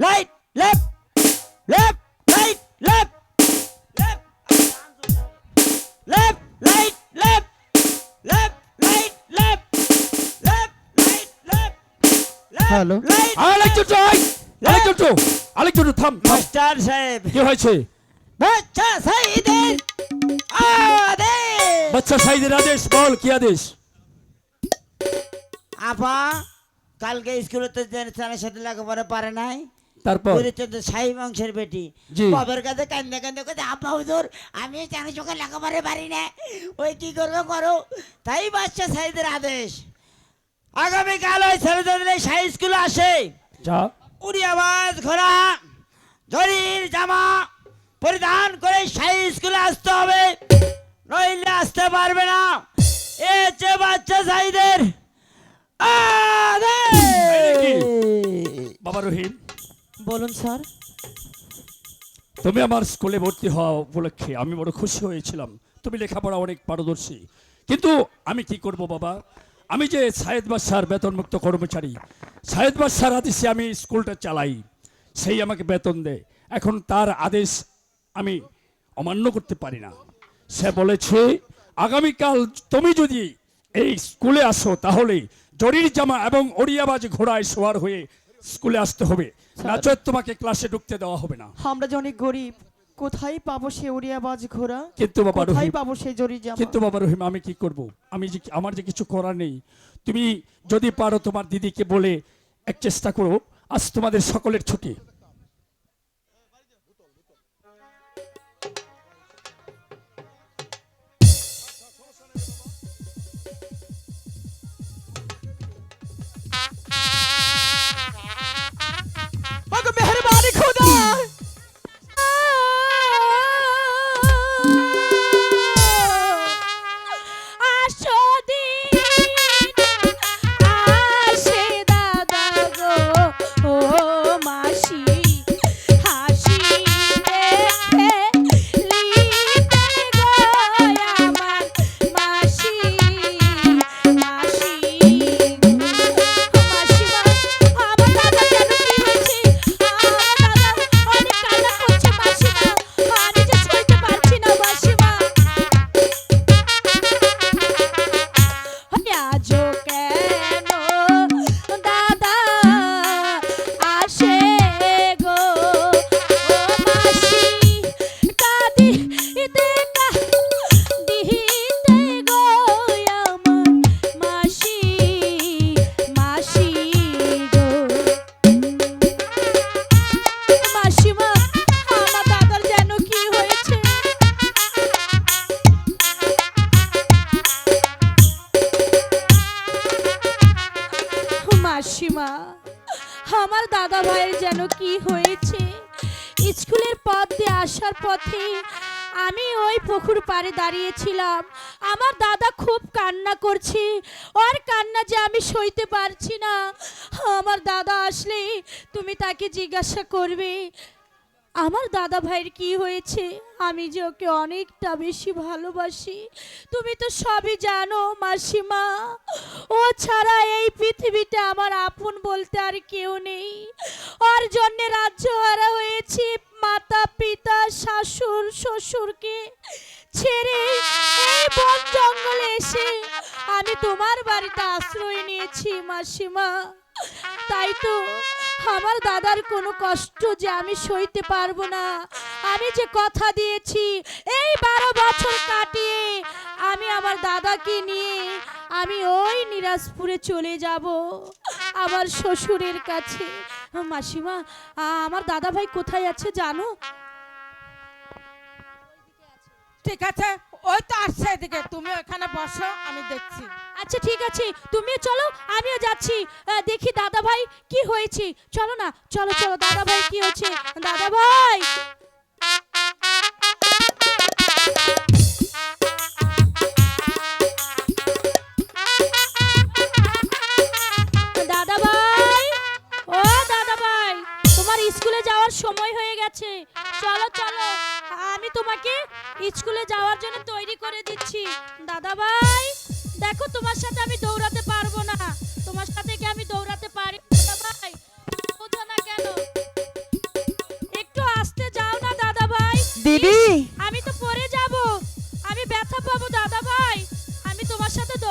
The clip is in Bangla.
right, left, left, right, left, left, left, right, left, left, right, left, left, right, left, left, Hello? right, আরেকটু যাই আরেকটু আরেকটু থাম থাম মাস্টার সাহেব কি হয়েছে বাচ্চা সাইদের আদেশ বাচ্চা সাইদের আদেশ বল কি আদেশ আপা কালকে স্কুলে তো স্যারের সাথে লেখাপড়া পারে নাই তারপর? পরিচিত সাই বংশের বেটি। বাবার কাছে কান্দে কান্দে কাছে আব্বা হুজুর আমি জানি চোখে লেখাপড়া পারি না। ওই কি করবে করো? তাই বাচ্চা সাইদের আদেশ। আগামীকাল ওই ছেলেদের সাই স্কুলে আসে। উড়ি আওয়াজ ঘোড়া জরির জামা পরিধান করে সাই স্কুলে আসতে হবে। নইলে আসতে পারবে না। এ যে বাচ্চা সাইদের বাবা রহিম বলুন, স্যার। তুমি আমার স্কুলে ভর্তি হওয়া উপলক্ষে আমি বড় খুশি হয়েছিলাম। তুমি লেখাপড়া অনেক পারদর্শী। কিন্তু আমি কি করব, বাবা? আমি যে সায়েদ বাদশার বেতনমুক্ত কর্মচারী, সায়েদ বাদশার আদেশে আমি স্কুলটা চালাই, সেই আমাকে বেতন দেয় এখন তার আদেশ আমি অমান্য করতে পারি না। সে বলেছে, আগামীকাল তুমি যদি এই স্কুলে আসো, তাহলে জরির জামা এবং ওড়িয়াবাজ ঘোড়ায় সওয়ার হয়ে স্কুলে আসতে হবে। নাচত তোমাকে ক্লাসে ঢুকতে দেওয়া হবে না। আমরা যে অনেক গরিব কোথায় পাবো সে উড়িয়াবাজ ঘোড়া? কিন্তু বাবা কোথায় পাবো সে জরি জামা? কিন্তু বাবা রহিম আমি কি করব? আমি যে আমার যে কিছু করার নেই। তুমি যদি পারো তোমার দিদিকে বলে এক চেষ্টা করো আজ তোমাদের সকলের ছুটি। মাসিমা আমার দাদা ভাইয়ের যেন কি হয়েছে? স্কুলের পথ দিয়ে আসার পথে আমি ওই পুকুর পাড়ে দাঁড়িয়েছিলাম। আমার দাদা খুব কান্না করছে। ওর কান্না যে আমি সইতে পারছি না। আমার দাদা আসলে তুমি তাকে জিজ্ঞাসা করবে। আমার দাদা ভাইয়ের কি হয়েছে? আমি যে ওকে অনেকটা বেশি ভালোবাসি। তুমি তো সবই জানো, মাসিমা। ও ছাড়া এই পৃথিবীতে আমার আপন বলতে আর কেউ নেই। ওর জন্যে রাজ্য হারা হয়েছি, মাতা, পিতা শাশুর শ্বশুরকে। ছেড়ে এই বন জঙ্গলে এসে আমি তোমার বাড়িতে আশ্রয় নিয়েছি, মাসিমা। তাই তো আমার দাদার কোনো কষ্ট যে আমি সইতে পারব না। আমি যে কথা দিয়েছি, এই বারো বছর কাটিয়ে আমি আমার দাদাকে নিয়ে আমি ওই নিরাজপুরে চলে যাব। আমার শ্বশুরের কাছে। মাসিমা, আমার দাদা ভাই কোথায় আছে জানো? ঠিক আছে। ওই তো আসছে এদিকে তুমি ওখানে বসো, আমি দেখছি। আচ্ছা ঠিক আছে, তুমিও চলো, আমিও যাচ্ছি। দেখি দাদা ভাই কি হয়েছে। চলো না, চলো চলো দাদা ভাই কি হয়েছে? দাদা ভাই সময় হয়ে গেছে। চলো চলো। আমি তোমাকে স্কুলে যাওয়ার জন্য তৈরি করে দিচ্ছি। দাদা ভাই দেখো তোমার সাথে আমি দৌড়াতে পারব না।